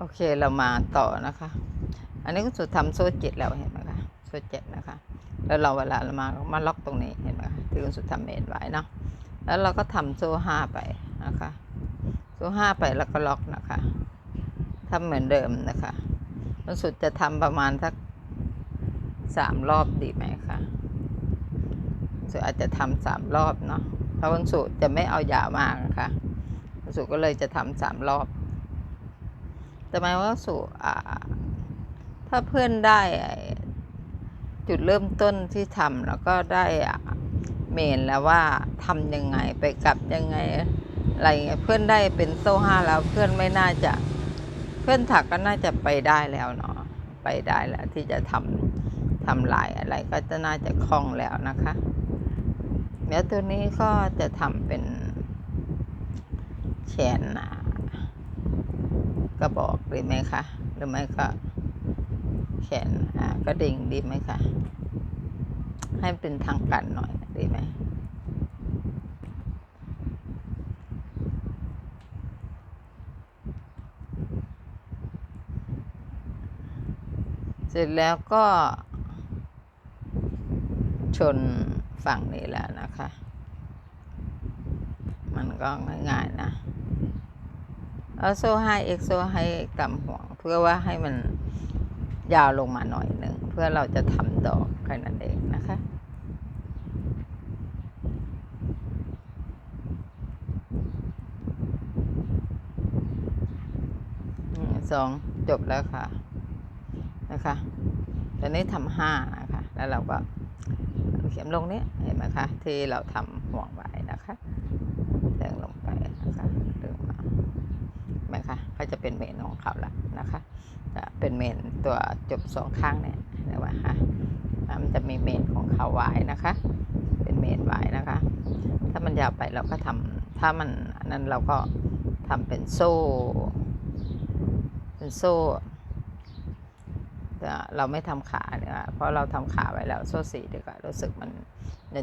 โอเคเรามาต่อนะคะ อันนี้ก็สุดทำโซ่เจ็ดแล้วเห็นไหมคะโซ่เจ็ดนะคะ แล้วเราเวลาเรามามาล็อกตรงนี้เห็นไหมคะที่คุณสุดทำเมนไว้เนาะแล้วเราก็ทำโซ่ห้าไปนะคะ โซ่ห้าไปแล้วก็ล็อกนะคะทำเหมือนเดิมนะคะคุณสุดจะทำประมาณสักสามรอบดีไหมคะสุดอาจจะทำสามรอบเนาะเพราะคุณสุดจะไม่เอายาวมากนะคะคุณสุดก็เลยจะทำสามรอบ แต่หมายว่าสู่อ่า ถ้าเพื่อนได้จุดเริ่มต้นที่ทำแล้วก็ได้เมนแล้วว่าทำยังไงไปกลับยังไงอะไรเงี้ยเพื่อนได้เป็นโซ่ห้าแล้วเพื่อนไม่น่าจะ เพื่อนถักก็น่าจะไปได้แล้วเนาะไปได้แล้วที่จะทำทำลายอะไรก็จะน่าจะคล่องแล้วนะคะเดี๋ยวตัวนี้ก็จะทำเป็นแขนหนา กระบอกดีไหมคะหรือไม่ก็แขนอ่ากระดิ่งดีไหมคะให้เป็นทางการหน่อยดีไหมเสร็จแล้วก็ ชนฝั่งนี้แล้วนะคะ มันก็ง่ายๆนะ เอาโซ่ให้เอ็กโซ่ให้กำห่วง เพื่อว่าให้มันยาวลงมาหน่อยหนึ่ง เพื่อเราจะทำดอกแค่นั้นเองนะคะสองจบแล้วค่ะนะคะตอนนี้ทำห้านะคะแล้วเราก็เขียนลงนี้เห็นไหมคะที่เราทำห่วงไว้นะคะแทงลงไปนะคะดึงมา เห็นไหมคะเขา จะเป็นเมนของเขาละนะคะเป็นเมนตัวจบสองข้างเนี่ยเห็นไหมคะอ่ามันจะมีเมนของเขาไว้นะคะ เป็นเมนไว้นะคะ ถ้ามันยาวไปเราก็ทำถ้ามันอันนั้นเราก็ทำเป็นโซ่ เป็นโซ่เราไม่ทำขาเนี่ยเพราะเราทำขาไว้แล้วโซ่สีดีกว่ารู้สึกมัน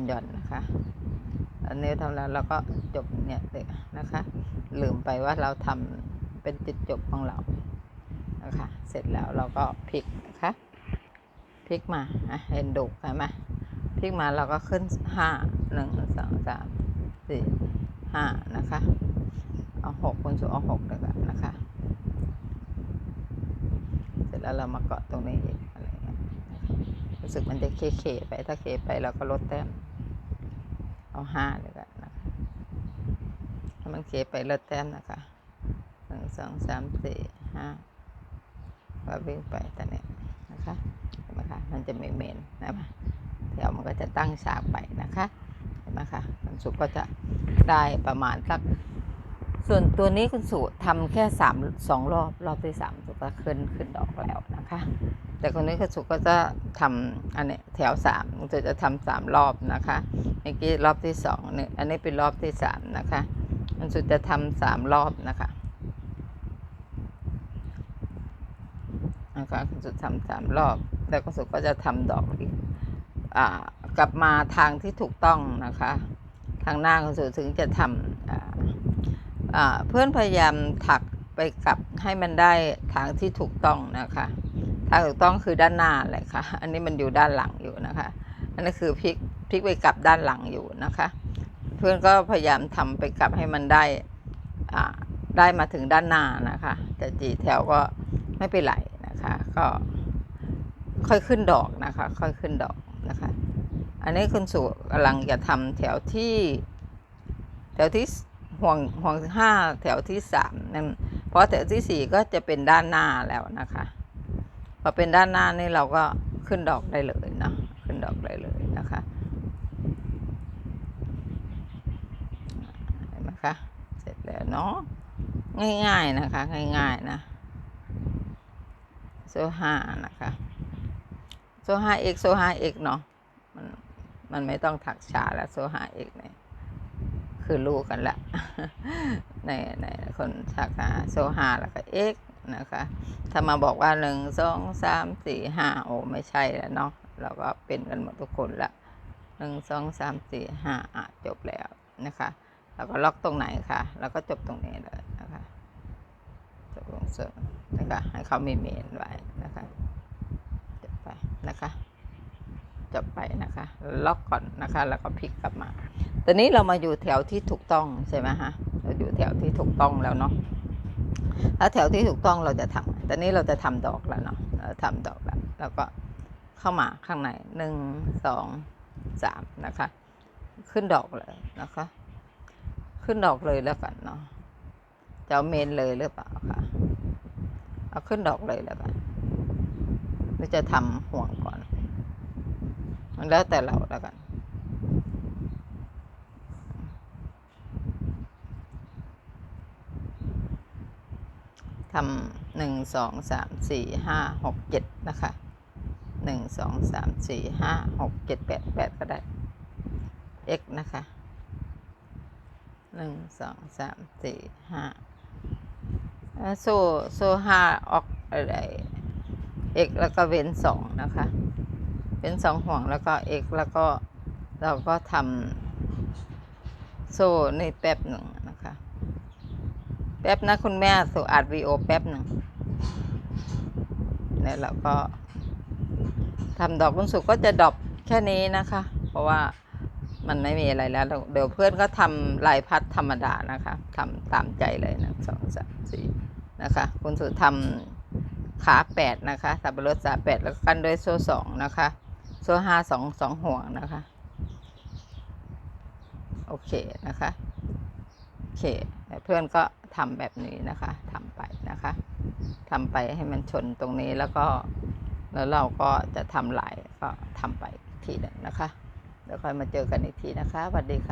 ย่อนๆนะคะอันนี้ทำแล้วเราก็จบเนี่ยเลยนะคะ ลืมไปว่าเราทำ เป็นจุดจบของเรานะคะเสร็จแล้วเราก็พลิกนะคะพลิกมาเห็นดุกใช่ไหมพลิกมาเราก็ขึ้นห้าหนึ่งสองสามสี่ห้านะคะเอาหกคุณสูเอาหกเลยกันนะคะ เสร็จแล้วเรามาเกาะตรงนี้อีกอะไรเงี้ยรู้สึกมันจะเคเคไปถ้าเคไปเราก็ลดแต้มเอาห้าเลยกันนะคะถ้ามันเคไปลดแต้มนะคะ นึ่งสองสามสี่ห้าก็วิ่งไปต่เนี้นะคะเห็นไหมคะมันจะไม่เมนนะคะแถวมันก็จะตั้งฉากไปนะคะเห็นไหมคะคุณสุก็จะได้ประมาณสักส่วนตัวนี้คุณสุทำแค่สามสองรอบรอบที่สามสุก็ขึ้นขึ้นดอกแล้วนะคะ แต่คนนี้คุณสุก็จะทำอันนี้แถวสามคุณสุจะทำสามรอบนะคะเมื่อกี้รอบที่สองเนี่ยอันนี้เป็นรอบที่สามนะคะคุณสุจะทำสามรอบนะคะ นะคะคุณสุทำสามรอบ แล้วคุณสุก็จะทำดอกอีกกลับมาทางที่ถูกต้องนะคะ ทางหน้าคุณสุถึงจะทำอ่าเพื่อนพยายามถักไปกลับให้มันได้ทางที่ถูกต้องนะคะทางถูกต้องคือด้านหน้าแหละค่ะ อันนี้มันอยู่ด้านหลังอยู่นะคะ อันนี้คือพลิกพลิกไปกลับด้านหลังอยู่นะคะ เพื่อนก็พยายามทำไปกลับให้มันได้ได้มาถึงด้านหน้านะคะ แต่จีแถวก็ไม่เป็นไร นะคะก็ ค่อยขึ้นดอกนะคะ ค่อยขึ้นดอกนะคะ อันนี้คุณสุกำลังจะทำแถวที่ แถวที่ห่วงห่วงห้าแถวที่สามนั่นเพราะแถวที่สี่ก็จะเป็นด้านหน้าแล้วนะคะพอเป็นด้านหน้านี่เราก็ขึ้นดอกได้เลยเนาะขึ้นดอกได้เลยนะคะเห็นไหมคะเสร็จแล้วเนาะง่ายๆนะคะ ง่ายๆนะ โซห้านะคะโซห้าเอกโซห้าเอกเนาะมันมันไม่ต้องถักชาแล้วโซห้าเอกเนี่ยคือรู้กันละในในคนชักหาโซฮาแล้วก็เอกนะคะ ถ้ามาบอกว่าหนึ่งสองสามสี่ห้าโอ้ไม่ใช่แล้วเนาะเราก็เป็นกันหมดทุกคนละหนึ่งสองสามสี่ห้าอะจบแล้วนะคะแล้วก็ล็อกตรงไหนคะแล้วก็จบตรงนี้เลยนะคะจบวงเสริมนะคะให้เขามีเมนไว้นะคะจบไปนะคะ จบไปนะคะ ล็อกก่อนนะคะ แล้วก็พลิกกลับมา ตอนนี้เรามาอยู่แถวที่ถูกต้องใช่ไหมฮะเราอยู่แถวที่ถูกต้องแล้วเนาะถ้าแถวที่ถูกต้องเราจะทำตอนนี้เราจะทำดอกแล้วเนาะเราทำดอกแล้วแล้วก็เข้ามาข้างในหนึ่งสองสามนะคะ ขึ้นดอกเลยนะคะ ขึ้นดอกเลยแล้วกันเนาะจะเอาเมนเลยหรือเปล่าคะเอาขึ้นดอกเลยแล้วกันหรือจะทำห่วงก่อน มันแล้วแต่เราแล้วกันทำหนึ่งสองสามสี่ห้าหกเจ็ดนะคะหนึ่งสองสามสี่ห้าหกเจ็ดแปดแปดก็ได้ x นะคะหนึ่งสองสามสี่ห้าโซ่โซ่ห้าออกอะไร x แล้วก็เว้นสองนะคะ เว้นสองห่วงแล้วก็ x แล้วก็เราก็ทำโซ่ในแป๊บหนึ่งนะคะ แป๊บนะคุณแม่สุอัดวีโอแป๊บหนึ่งแล้วเราก็ทำดอกคุณสุก็จะดอปแค่นี้นะคะ เพราะว่ามันไม่มีอะไรแล้ว เดี๋ยวเพื่อนก็ทำลายพัดธรรมดานะคะทำตามใจเลยนะสองสามสี่นะคะ คุณสุทำขาแปดนะคะสับปะรดสาแปดแล้วก็กันด้วยโซ่สองนะคะ โซ่ห้าสองสองห่วงนะคะ โอเคนะคะ โอเคเพื่อนก็ทำแบบนี้นะคะทำไปนะคะทำไปให้มันชนตรงนี้แล้วก็แล้วเราก็จะทำลายก็ทำไปทีนึงนะคะ แล้วค่อยมาเจอกันอีกทีนะคะสวัสดีค่ะ